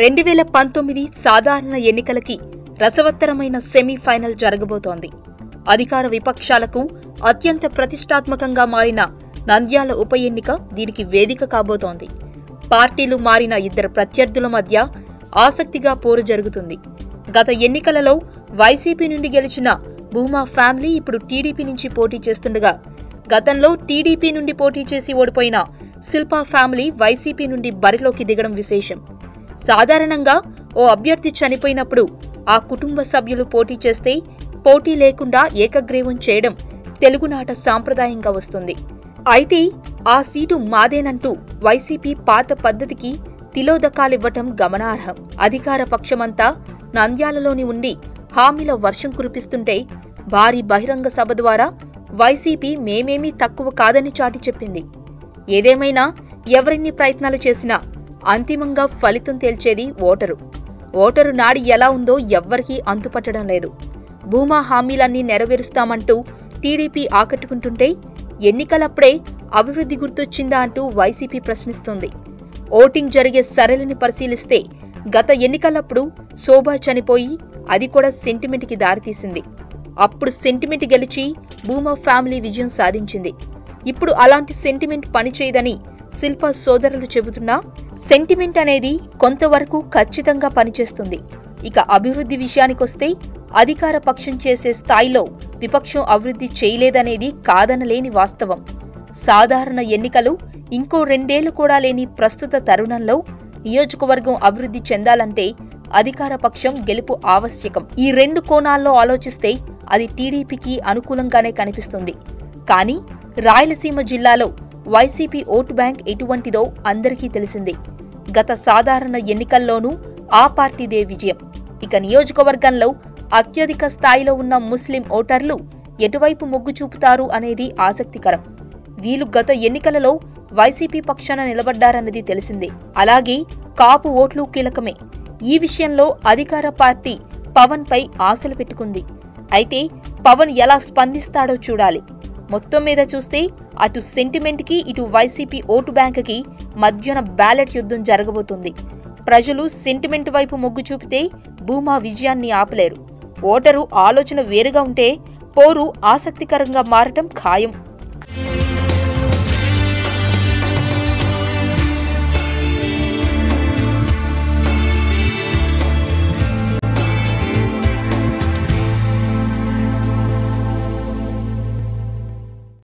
రెండు వేల పంతొమ్మిది సాధారణ ఎన్నికలకి రసవత్తరమైన సెమీఫైనల్ జరగబోతోంది. అధికార విపక్షాలకు అత్యంత ప్రతిష్టాత్మకంగా మారిన నంద్యాల ఉప ఎన్నిక దీనికి వేదిక కాబోతోంది. పార్టీలు మారిన ఇద్దరు ప్రత్యర్థుల మధ్య ఆసక్తిగా పోరు జరుగుతుంది. గత ఎన్నికలలో వైసీపీ నుండి గెలిచిన భూమా ఫ్యామిలీ ఇప్పుడు టీడీపీ నుంచి పోటీ చేస్తుండగా గతంలో టీడీపీ నుండి పోటీ చేసి ఓడిపోయిన శిల్పా ఫ్యామిలీ వైసీపీ నుండి బరిలోకి దిగడం విశేషం. సాధారణంగా ఓ అభ్యర్థి చనిపోయినప్పుడు ఆ కుటుంబ సభ్యులు పోటీ చేస్తే పోటీ లేకుండా ఏకగ్రీవం చేయడం తెలుగునాట సాంప్రదాయంగా వస్తుంది. అయితే ఆ సీటు మాదేనంటూ వైసీపీ పాత పద్ధతికి తిలోదకాలివ్వటం గమనార్హం. అధికార పక్షమంతా నంద్యాలలోని ఉండి హామీల వర్షం కురిపిస్తుంటే భారీ బహిరంగ సభ ద్వారా వైసీపీ మేమేమీ తక్కువ కాదని చాటి చెప్పింది. ఏదేమైనా ఎవరిన్ని ప్రయత్నాలు చేసినా అంతిమంగా ఫలితం తేల్చేది ఓటరు. ఓటరు నాడి ఎలా ఉందో ఎవ్వరికీ అంతుపట్టడం లేదు. భూమా హామీలన్నీ నెరవేరుస్తామంటూ టీడీపీ ఆకట్టుకుంటుంటే ఎన్నికలప్పుడే అభివృద్ధి గుర్తొచ్చిందా అంటూ వైసీపీ ప్రశ్నిస్తోంది. ఓటింగ్ జరిగే సరళిని పరిశీలిస్తే గత ఎన్నికలప్పుడు శోభా చనిపోయి అది కూడా సెంటిమెంట్కి దారితీసింది. అప్పుడు సెంటిమెంట్ గెలిచి భూమా ఫ్యామిలీ విజయం సాధించింది. ఇప్పుడు అలాంటి సెంటిమెంట్ పనిచేయదని శిల్ప సోదరులు చెబుతున్నా సెంటిమెంట్ అనేది కొంతవరకు ఖచ్చితంగా పనిచేస్తుంది. ఇక అభివృద్ధి విషయానికొస్తే అధికార పక్షం చేసే స్థాయిలో విపక్షం అభివృద్ధి చేయలేదనేది కాదనలేని వాస్తవం. సాధారణ ఎన్నికలు ఇంకో రెండేళ్ళు కూడా లేని ప్రస్తుత తరుణంలో నియోజకవర్గం అభివృద్ధి చెందాలంటే అధికార పక్షం గెలుపు ఆవశ్యకం. ఈ రెండు కోణాల్లో ఆలోచిస్తే అది టీడీపీకి అనుకూలంగానే కనిపిస్తుంది. కానీ రాయలసీమ జిల్లాలో వైసీపీ ఓటు బ్యాంక్ ఎటువంటిదో అందరికీ తెలిసిందే. గత సాధారణ ఎన్నికల్లోనూ ఆ పార్టీదే విజయం. ఇక నియోజకవర్గంలో అత్యధిక స్థాయిలో ఉన్న ముస్లిం ఓటర్లు ఎటువైపు మొగ్గు చూపుతారు అనేది ఆసక్తికరం. వీళ్ళు గత ఎన్నికలలో వైసీపీ పక్షాన నిలబడ్డారన్నది తెలిసిందే. అలాగే కాపు ఓట్లు కీలకమే. ఈ విషయంలో అధికార పార్టీ పవన్ పై ఆశలు పెట్టుకుంది. అయితే పవన్ ఎలా స్పందిస్తాడో చూడాలి. మొత్తం మీద చూస్తే అటు సెంటిమెంట్కి ఇటు వైసీపీ ఓటు బ్యాంకుకి మధ్యన బ్యాలెట్ యుద్ధం జరగబోతుంది. ప్రజలు సెంటిమెంట్ వైపు మొగ్గు చూపితే భూమా విజయాన్ని ఆపలేరు. ఓటరు ఆలోచన వేరుగా ఉంటే పోరు ఆసక్తికరంగా మారటం ఖాయం.